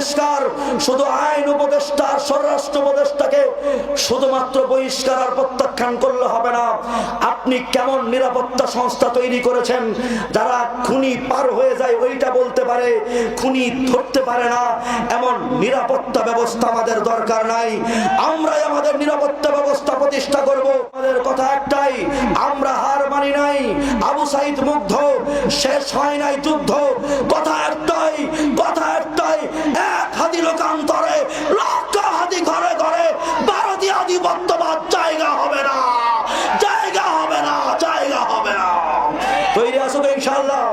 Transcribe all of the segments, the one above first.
পরিষ্কার, শুধু আইন উপদেষ্টা স্বরাষ্ট্র উপদেষ্টাকে শুধুমাত্র বহিষ্কার আর প্রত্যাখ্যান করলে হবে না। আপনি কেমন নিরাপত্তা সংস্থা তৈরি করেছেন? যারা খুনি পার হয়ে যায় ওইটা বলতে পারে, খুনি ধরতে পারে না। এমন নিরাপত্তা ব্যবস্থা আমাদের দরকার নাই। আমরাই আমাদের নিরাপত্তা ব্যবস্থা প্রতিষ্ঠা করব। আমাদের কথা একটাই, আমরা হার মানি নাই। আবু সাইদ মুগ্ধ, শেষ হয় নাই যুদ্ধ। কথা একটাই কথা একটাই এক হাদি লোকান্তরে লক্ষ হাদি ঘরে ঘরে ভারতীয় আধিপত্যবাদ জায়গা হবে না, জায়গা হবে না, জায়গা হবে না। তৈরি আসো তো ইনশাল্লাহ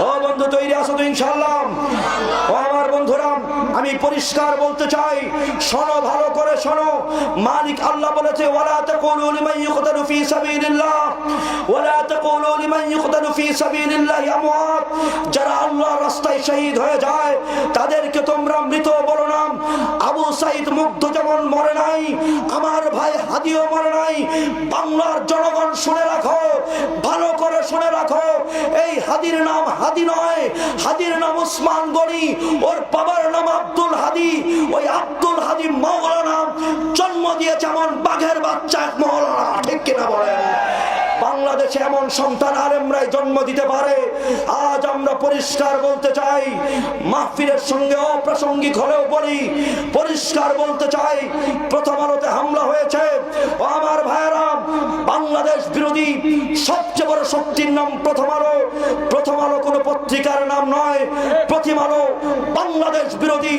ও বন্ধু, তৈরি আসো তো ইনশাল্লাহ পরিষ্কার বলতে চাই। শোনো, ভালো করে শোনো। মালিক আল্লাহ বলেছে, ওয়ালা তাকুলু লিমান ইউকতালু ফি সাবিলিল্লাহ। ওয়ালা তাকুলু লিমান ইউকতালু ফি সাবিলিল্লাহ আমওয়াত। যারা আল্লাহর রাস্তায় শহীদ হয়ে যায়, তাদেরকে তোমরা মৃত বলো না। সাইদ মুগ্ধ যেমন মরে নাই, আমার ভাই হাদিও মরে নাই। বাংলার জনগণ শুনে রাখো, ভালো করে শুনে রাখো, এই হাদির নাম হাদি নয়, হাদির নাম উসমান গনি, ওর বাবার নাম আব্দুল হাদি, ওই আব্দুল হাদি মৌলানা জন্ম দিয়েছে এমন বাঘের বাচ্চা এক মৌলানা, ঠিক কিনা বলেন? বাংলাদেশে এমন সন্তান আলেমরাই জন্ম দিতে পারে। আজ আমরা পরিষ্কার বলতে চাই, মাহফিলের সঙ্গে অপ্রাসঙ্গিক হলেও বলি, পরিষ্কার বলতে চাই, প্রথম আলোতে হামলা হয়েছে। ও আমার ভাইয়েরা, বাংলাদেশ বিরোধী সবচেয়ে বড় শক্তির নাম প্রথম আলো। প্রথম আলো কোনো পত্রিকার নাম নয়, প্রথম আলো বাংলাদেশ বিরোধী,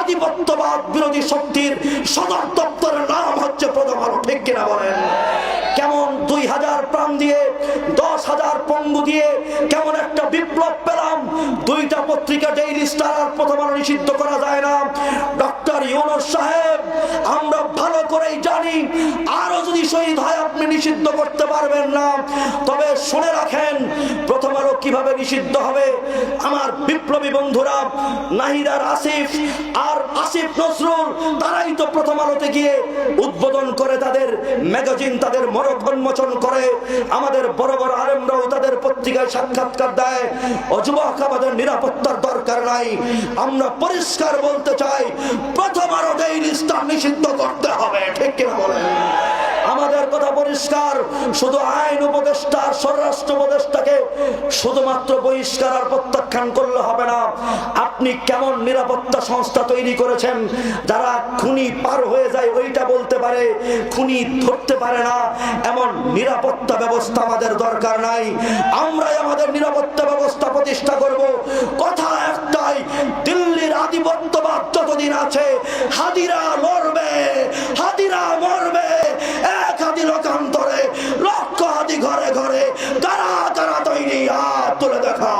আধিপত্যবাদ বিরোধী শক্তির সদর দপ্তরের নাম হচ্ছে প্রথম আলো। ঠিক কিনা বলেন? দুই হাজার প্রাণ দিয়ে, দশ হাজার পঙ্গু দিয়ে কেমন একটা বিপ্লব পেলাম। দুইটা পত্রিকা ডেইলি স্টার আর প্রথম আলো নিষিদ্ধ করা যায় না। ডক্টর ইউনুস সাহেব, আমরা ভালো করেই জানি, আরও যদি শহীদ হয় আপনি নিষিদ্ধ করতে পারবেন না। তবে শুনে রাখেন, প্রথম আলো কীভাবে নিষিদ্ধ হবে? আমার বিপ্লবী বন্ধুরা নাহিদার আসিফ আসিফ নজরুল তারাই তো প্রথম আলোতে গিয়ে উদ্বোধন করে তাদের ম্যাগাজিন, তাদের মরক উন্মোচন করে। আমাদের বড় বড় আলেমরাও তাদের পত্রিকায় সাক্ষাৎকার দেয়। অযুবক আমাদের নিরাপত্তার দরকার নাই। আমরা পরিষ্কার বলতে চাই, প্রথম আলো ডেইলি স্টার নিষিদ্ধ করতে হবে, ঠিক কিনা বলেন? বহিষ্কার, শুধু আইন উপদেষ্টা আর স্বরাষ্ট্র উপদেষ্টাকে শুধুমাত্র বহিষ্কার আর প্রত্যাখ্যান করলে হবে না। আপনি কেমন নিরাপত্তা সংস্থা তৈরি করেছেন? যারা খুনি পার হয়ে যায় ওইটা বলতে পারে, খুনি ধরতে পারে না। এমন নিরাপত্তা ব্যবস্থা আমাদের দরকার নাই। আমরাই আমাদের নিরাপত্তা ব্যবস্থা প্রতিষ্ঠা করব। কথা একটাই, দিল্লির আধিপত্যবাদ যতদিন আছে, হাজিরা ঘরে ঘরে তারা তারা তৈরি হাত তুলে দেখা